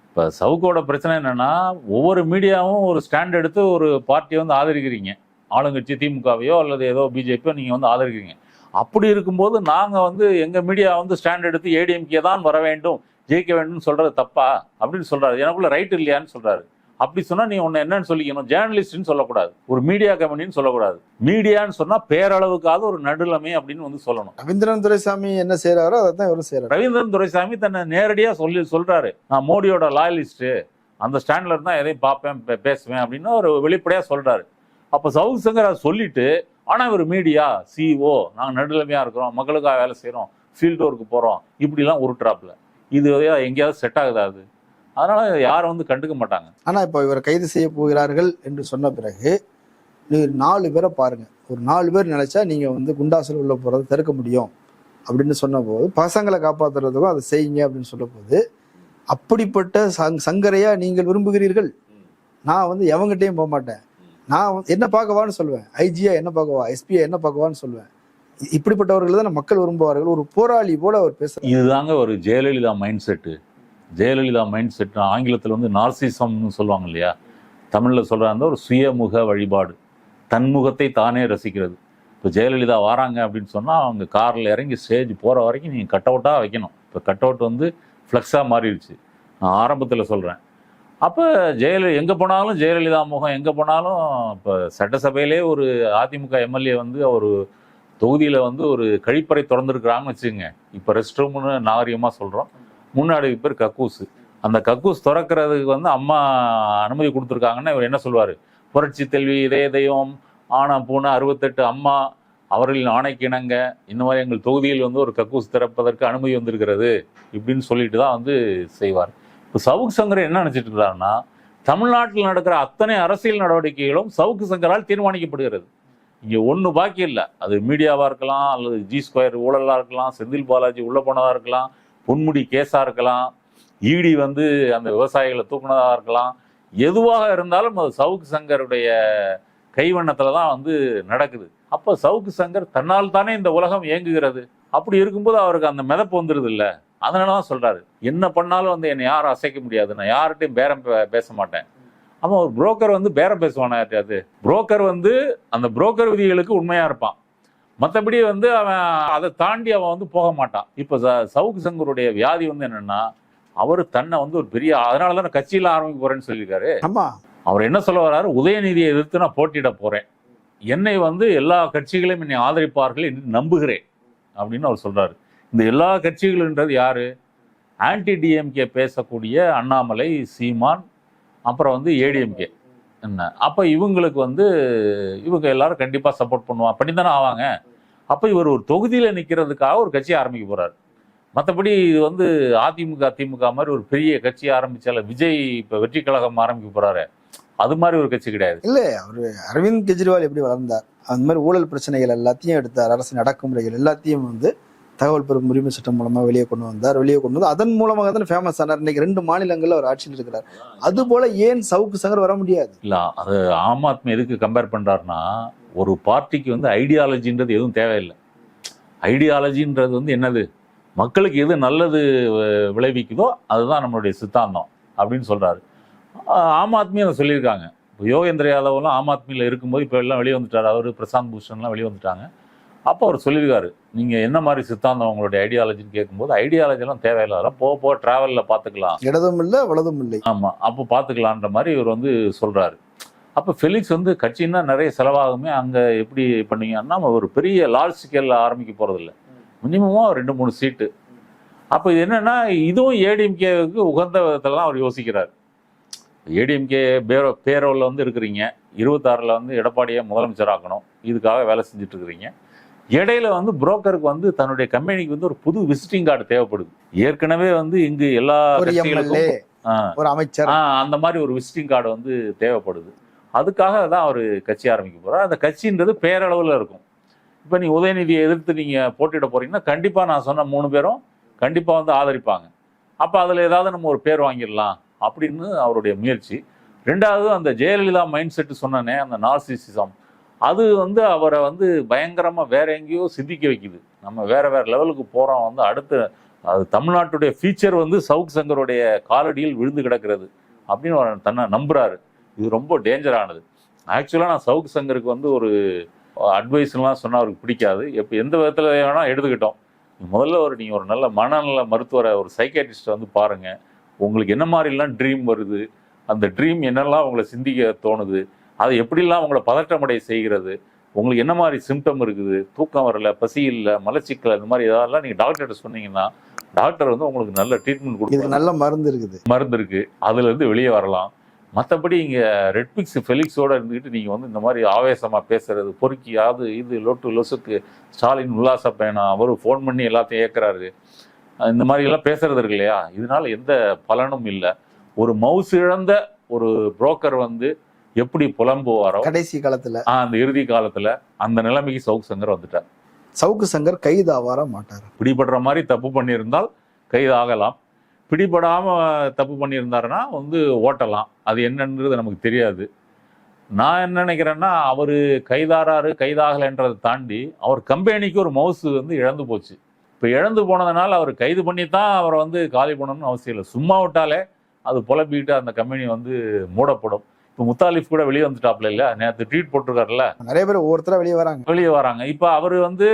இப்போ சவுக்கோட பிரச்சனை என்னென்னா ஒவ்வொரு மீடியாவும் ஒரு ஸ்டாண்ட் எடுத்து ஒரு பார்ட்டியை வந்து ஆதரிக்கிறீங்க. ஆளுங்கட்சி திமுகவையோ அல்லது ஏதோ பிஜேபியோ நீங்கள் வந்து ஆதரிக்கிறீங்க. அப்படி இருக்கும்போது நாங்கள் வந்து எங்கள் மீடியா வந்து ஸ்டாண்ட் எடுத்து ஏடிஎம்கே தான் வர வேண்டும் ஜெயிக்க வேண்டும்னு சொல்கிறது தப்பா? அப்படின்னு சொல்கிறாரு எனக்குள்ள ரைட் இல்லையான்னு சொல்கிறாரு அப்படி சொன்னா நீ உன்னை என்னன்னு சொல்லிக்கணும். ஜேர்னலிஸ்ட்னு சொல்லக்கூடாது. ஒரு மீடியா கம்பெனின்னு சொல்லக்கூடாது. மீடியான்னு சொன்னா பேரளவுக்காவது ஒரு நடுநிலைமை அப்படின்னு வந்து சொல்லணும். ரவீந்திரன் துரைசாமி என்ன செய்யறாரோ அதை தான் இவரும் செய்யறாரு ரவீந்திரன் துரைசாமி தன்னை நேரடியா சொல்லி சொல்றாரு. நான் மோடியோட லாயலிஸ்ட் அந்த ஸ்டாண்ட்ல இருந்தா எதையும் பார்ப்பேன் பேசுவேன் அப்படின்னு ஒரு வெளிப்படையா சொல்றாரு. அப்ப சவுத் சங்கர் அதை சொல்லிட்டு ஆனா இவர் மீடியா சிஓ நாங்க நடுநிலைமையா இருக்கிறோம் மக்களுக்காக வேலை செய்றோம் ஃபீல்டு ஒர்க்கு போறோம். இப்படிலாம் உருட்டுறாப்புல. இது எங்கேயாவது செட் ஆகுதா அது? அதனால யாரும் வந்து கண்டுக்க மாட்டாங்க. ஆனா இப்போ இவரை கைது செய்ய போகிறார்கள் என்று சொன்ன பிறகு நீ நாலு பேரை பாருங்க. ஒரு நாலு பேர் நினைச்சா நீங்க வந்து குண்டாசில் உள்ள போறதை தடுக்க முடியும் அப்படின்னு சொன்ன போது பசங்களை காப்பாத்துறதுக்கும் அதை செய்யுங்க அப்படின்னு சொல்ல போது அப்படிப்பட்ட சங் சங்கரையா நீங்கள் விரும்புகிறீர்கள்? நான் வந்து எவங்கிட்டையும் போக மாட்டேன். நான் என்ன பார்க்கவான்னு சொல்லுவேன். ஐஜியா என்ன பார்க்கவா? எஸ்பியா என்ன பார்க்கவான்னு சொல்லுவேன். இப்படிப்பட்டவர்கள் தான் மக்கள் விரும்புவார்கள். ஒரு போராளி போல அவர் பேசுறாரு. இதுதாங்க ஒரு Jayalalithaa mind set Jayalalithaa mind set ஆங்கிலத்தில் வந்து நார்சிசம்னு சொல்லுவாங்க இல்லையா? தமிழில் சொல்கிறாங்க ஒரு சுயமுக வழிபாடு. தன்முகத்தை தானே ரசிக்கிறது. இப்போ ஜெயலலிதா வராங்க அப்படின்னு சொன்னால் அவங்க காரில் இறங்கி ஸ்டேஜ் போகிற வரைக்கும் நீங்கள் கட் அவுட்டாக வைக்கணும். இப்போ கட் அவுட் வந்து ஃப்ளெக்ஸாக மாறிடுச்சு. நான் ஆரம்பத்தில் சொல்கிறேன் அப்போ ஜெயலலிதா எங்கே போனாலும் ஜெயலலிதா முகம் எங்கே போனாலும் இப்போ சட்டசபையிலே ஒரு அதிமுக எம்எல்ஏ வந்து ஒரு தொகுதியில் வந்து ஒரு கழிப்பறை திறந்துருக்குறாங்கன்னு வச்சுக்கோங்க. இப்போ ரெஸ்ட் ரூம்னு நாகரிகமாக சொல்கிறோம் முன்னாடி பேர் கக்கூஸ் அந்த கக்கூஸ் திறக்கிறதுக்கு வந்து அம்மா அனுமதி கொடுத்துருக்காங்கன்னா இவர் என்ன சொல்லுவார்? புரட்சி தெல்வி இதய தெய்வம் ஆனா பூனை அறுபத்தெட்டு அம்மா அவர்களின் ஆணைக்கிணங்க இந்த மாதிரி எங்கள் தொகுதியில் வந்து ஒரு கக்கூஸ் திறப்பதற்கு அனுமதி வந்திருக்கிறது இப்படின்னு சொல்லிட்டு தான் வந்து செய்வார். இப்போ சவுக் சங்கர் என்ன நினச்சிட்டு இருக்கிறாருன்னா தமிழ்நாட்டில் நடக்கிற அத்தனை அரசியல் நடவடிக்கைகளும் சவுக்கு சங்கரால் தீர்மானிக்கப்படுகிறது. இங்கே ஒன்று பாக்கி இல்லை. அது மீடியாவாக இருக்கலாம் அல்லது ஜி ஸ்கொயர் ஊழலாக இருக்கலாம் செந்தில் பாலாஜி உள்ளே போனதாக இருக்கலாம் பொன்முடி கேஸாக இருக்கலாம் ஈடி வந்து அந்த விவசாயிகளை தூக்குனதாக இருக்கலாம். எதுவாக இருந்தாலும் அது சவுக்கு சங்கருடைய கைவண்ணத்தில் தான் வந்து நடக்குது. அப்போ சவுக்கு சங்கர் தன்னால் தானே இந்த உலகம் இயங்குகிறது. அப்படி இருக்கும்போது அவருக்கு அந்த மிதப்பு வந்துடுது இல்லை. அதனால தான் சொல்கிறாரு என்ன பண்ணாலும் வந்து என்னை யாரும் அசைக்க முடியாது. நான் யார்கிட்டையும் பேரம் பே- பேச மாட்டேன். ஆமாம் ஒரு புரோக்கர் வந்து பேரம் பேசுவானா யார்ட்டையாவது புரோக்கர் வந்து அந்த புரோக்கர் விதிகளுக்கு உண்மையாக இருப்பான். மற்றபடி வந்து அவன் அதை தாண்டி அவன் வந்து போக மாட்டான். இப்போ ச- சவுக்கு சங்கருடைய வியாதி வந்து என்னன்னா அவர் தன்னை வந்து ஒரு பெரிய அதனால தான் கட்சியில் ஆரம்பிக்க போறேன்னு சொல்லியிருக்காரு. ஆமா. அவர் என்ன சொல்ல வர்றாரு உதயநிதியை எதிர்த்து நான் போட்டியிட போறேன். என்னை வந்து எல்லா கட்சிகளையும் என்னை ஆதரிப்பார்கள் என்று நம்புகிறேன் அப்படின்னு அவர் சொல்றாரு. இந்த எல்லா கட்சிகள்ன்றது யாரு? ஆன்டி டிஎம்கே பேசக்கூடிய அண்ணாமலை சீமான் அப்புறம் வந்து ஏடிஎம்கே என்ன? அப்போ இவங்களுக்கு வந்து இவங்க எல்லாரும் கண்டிப்பாக சப்போர்ட் பண்ணுவான் பண்ணி தானே ஆவாங்க? அப்போ இவர் ஒரு தொகுதியில் நிற்கிறதுக்காக ஒரு கட்சி ஆரம்பிக்க போகிறார் மற்றபடி இது வந்து அதிமுக திமுக மாதிரி ஒரு பெரிய கட்சி ஆரம்பிச்சால விஜய் இப்போ வெற்றி கழகம் ஆரம்பிக்க போகிறாரு அது மாதிரி ஒரு கட்சி கிடையாது. இல்லை அவர் அரவிந்த் கெஜ்ரிவால் எப்படி வளர்ந்தார்? அந்த மாதிரி ஊழல் பிரச்சனைகள் எல்லாத்தையும் எடுத்தார். அரசு நடக்கும் முறைகள் எல்லாத்தையும் வந்து தகவல் பெறும் உரிமை சட்டம் மூலமா வெளியே கொண்டு வந்தார். வெளியே கொண்டு வந்து அதன் மூலமாக தான் ஃபேமஸ் ஆனார். இன்னைக்கு ரெண்டு மாநிலங்கள்ல அவர் ஆட்சியில் இருக்கிறார். அது போல ஏன் சவுக்கு சங்கர் வர முடியாது? இல்ல அது ஆம் ஆத்மி எதுக்கு கம்பேர் பண்ணுறாருன்னா ஒரு பார்ட்டிக்கு வந்து ஐடியாலஜின்றது எதுவும் தேவையில்லை. ஐடியாலஜின்றது வந்து என்னது? மக்களுக்கு எது நல்லது விளைவிக்குதோ அதுதான் நம்மளுடைய சித்தாந்தம் அப்படின்னு சொல்றாரு. ஆம் ஆத்மி அதை சொல்லியிருக்காங்க. யோகேந்திர யாதவ்லாம் ஆம் ஆத்மியில் இருக்கும்போது இப்போ எல்லாம் வெளியே வந்துட்டார். அவர் பிரசாந்த் பூஷன்லாம் வெளியே வந்துட்டாங்க. அப்போ அவர் சொல்லியிருக்காரு. நீங்கள் என்ன மாதிரி சித்தாந்தம் உங்களுடைய ஐடியாலஜின்னு கேட்கும்போது ஐடியாலஜிலாம் தேவையில்லை அதெல்லாம் போக போக ட்ராவலில் பார்த்துக்கலாம். இடதும் இல்லை வலதும் இல்லை. ஆமா அப்போ பார்த்துக்கலான்ற மாதிரி இவர் வந்து சொல்றாரு. அப்போ ஃபெலிக்ஸ் வந்து கட்சின்னா நிறைய செலவாகுமே அங்கே எப்படி பண்ணீங்கன்னா ஒரு பெரிய லார்ஜ் ஸ்கேலில் ஆரம்பிக்க போகிறதில்ல மினிமமாக ரெண்டு மூணு சீட்டு அப்போ இது என்னன்னா இதுவும் ஏடிஎம்கேவுக்கு உகந்த விதத்தில் தான் அவர் யோசிக்கிறார். ஏடிஎம்கே பேரோ பேரோவில் வந்து இருக்கிறீங்க. இருபத்தாறில் வந்து எடப்பாடியை முதலமைச்சர் ஆக்கணும் இதுக்காக வேலை செஞ்சுட்டு இருக்கிறீங்க. இடையில வந்து புரோக்கருக்கு வந்து தன்னுடைய கம்பெனிக்கு வந்து ஒரு புது விசிட்டிங் கார்டு தேவைப்படுது. ஏற்கனவே வந்து இங்கு எல்லா கட்சிகளுக்கும் ஒரு அமைச்சர். அந்த மாதிரி ஒரு விசிட்டிங் கார்டு வந்து தேவைப்படுது. அதுக்காக தான் அவர் கட்சி ஆரம்பிக்க போறார். அந்த கட்சின்றது பேரளவில் இருக்கும். இப்போ நீ உதயநிதியை எதிர்த்து நீங்கள் போட்டியிட போறீங்கன்னா கண்டிப்பாக நான் சொன்ன மூணு பேரும் கண்டிப்பாக வந்து ஆதரிப்பாங்க. அப்போ அதில் ஏதாவது நம்ம ஒரு பேர் வாங்கிடலாம் அப்படின்னு அவருடைய முயற்சி. ரெண்டாவது அந்த ஜெயலலிதா மைண்ட் செட்டு சொன்னனே அந்த நார்சிசிசம் அது வந்து அவரை வந்து பயங்கரமாக வேற எங்கேயோ சிந்திக்க வைக்குது. நம்ம வேற வேற லெவலுக்கு போகிறோம் வந்து அடுத்து அது தமிழ்நாட்டுடைய ஃபியூச்சர் வந்து சவுக் சங்கருடைய காலடியில் விழுந்து கிடக்கிறது அப்படின்னு அவர் தன்னை நம்புறாரு. இது ரொம்ப டேஞ்சரானது ஆக்சுவலாக நான் சவுக் சங்கருக்கு வந்து ஒரு அட்வைஸ்லாம் சொன்னால் அவருக்கு பிடிக்காது. எப்போ எந்த விதத்தில் வேணால் எடுத்துக்கிட்டோம். முதல்ல ஒரு நீங்கள் ஒரு நல்ல மனநல மருத்துவரை ஒரு சைக்காட்டிஸ்ட்டை வந்து பாருங்கள் உங்களுக்கு என்ன மாதிரிலாம் ட்ரீம் வருது? அந்த ட்ரீம் என்னெல்லாம் உங்களை சிந்திக்க தோணுது? அது எப்படிலாம் உங்களை பதற்றமடைய செய்கிறது? உங்களுக்கு என்ன மாதிரி சிம்டம் இருக்குது? தூக்கம் வரல பசி இல்லை மலச்சிக்கல் இந்த மாதிரி ஏதாவது நீங்கள் டாக்டர்கிட்ட சொன்னீங்கன்னா டாக்டர் வந்து உங்களுக்கு நல்ல ட்ரீட்மெண்ட் கொடுப்பாங்க நல்ல மருந்து இருக்குது. மருந்து இருக்கு. அதுல இருந்து வெளியே வரலாம். மற்றபடி இங்க ரெட்பிக்ஸ் ஃபெலிக்ஸோட இருந்துக்கிட்டு நீங்க வந்து இந்த மாதிரி ஆவேசமா பேசுறது பொறுக்கி அது இது லொட்டு லொசுக்கு ஸ்டாலின் உல்லாச பயணம் அவரு ஃபோன் பண்ணி எல்லாத்தையும் ஏற்கிறாரு இந்த மாதிரி எல்லாம் பேசுறது இருக்கு இல்லையா? இதனால எந்த பலனும் இல்லை. ஒரு மவுஸ் இழந்த ஒரு புரோக்கர் வந்து எப்படி புலம்புவாரோ கடைசி காலத்துல. அந்த இறுதி காலத்துல அந்த நிலைமைக்கு சவுக் சங்கர் வந்துட்டார். சவுக்கு சங்கர் கைது ஆவாரா மாட்டார்? பிடிபடுற மாதிரி தப்பு பண்ணியிருந்தால் கைதாகலாம். பிடிபடாம தப்பு பண்ணியிருந்தாருன்னா வந்து ஓட்டலாம். அது என்னன்றது நமக்கு தெரியாது. நான் என்ன நினைக்கிறேன்னா அவர் கைதாராரு கைதாகலைன்றதை தாண்டி அவர் கம்பெனிக்கு ஒரு மவுஸ் வந்து இழந்து போச்சு. இப்போ இழந்து போனதுனால அவர் கைது பண்ணி தான் அவரை வந்து காலி பண்ணணும்னு அவசியம் இல்லை. சும்மா விட்டாலே அது புலம்பிக்கிட்டு அந்த கம்பெனி வந்து மூடப்படும். இப்போ முத்தாலிஃப் கூட வெளியே வந்துட்டாப்ல இல்ல? நேற்று ட்வீட் போட்டிருக்காருல்ல? நிறைய பேர் ஒவ்வொருத்தரா வெளியே வராங்க. வெளியே வராங்க. இப்போ அவர் வந்து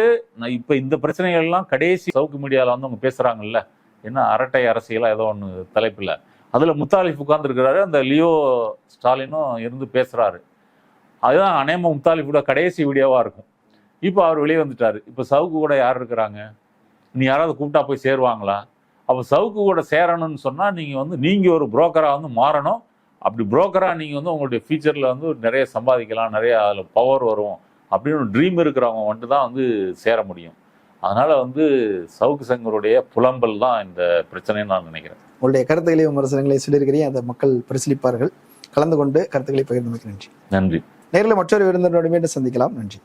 இப்போ இந்த பிரச்சனைகள் எல்லாம் கடைசி சவுக்கு மீடியாவில் வந்து அவங்க பேசுறாங்கல்ல? என்ன அரட்டை அரசியலா ஏதோ ஒன்று தலைப்பில். அதில் முத்தாலிஃப் உட்கார்ந்துருக்கிறாரு. அந்த லியோ ஸ்டாலினும் இருந்து பேசுகிறாரு அதுதான் அநேம முத்தாலிஃபோட கடைசி வீடியோவாக இருக்கும். இப்போ அவர் வெளியே வந்துட்டார். இப்போ சவுக்கு கூட யார் இருக்கிறாங்க? நீ யாராவது கூப்பிட்டா போய் சேருவாங்களா? அப்போ சவுக்கு கூட சேரணும்னு சொன்னால் நீங்கள் வந்து நீங்கள் ஒரு புரோக்கராக வந்து மாறணும். அப்படி புரோக்கராக நீங்கள் வந்து உங்களுடைய ஃபியூச்சரில் வந்து நிறைய சம்பாதிக்கலாம் நிறைய அதில் பவர் வரும் அப்படின்னு ஒரு ட்ரீம் இருக்கிறவங்க மட்டும் தான் வந்து சேர முடியும். அதனால் வந்து சவுக்கு சங்கருடைய புலம்பல் தான் இந்த பிரச்சனைன்னு நான் நினைக்கிறேன். உங்களுடைய கருத்துக்களையும் விமர்சனங்களையும் சொல்லியிருக்கிறீங்க. அதை மக்கள் பரிசீலிப்பார்கள். கலந்து கொண்டு கருத்துக்களை பகிர்ந்தமைக்கு நன்றி. நன்றி. நேரில் மற்றொரு விருந்தினரோடு மீண்டும் சந்திக்கலாம். நன்றி.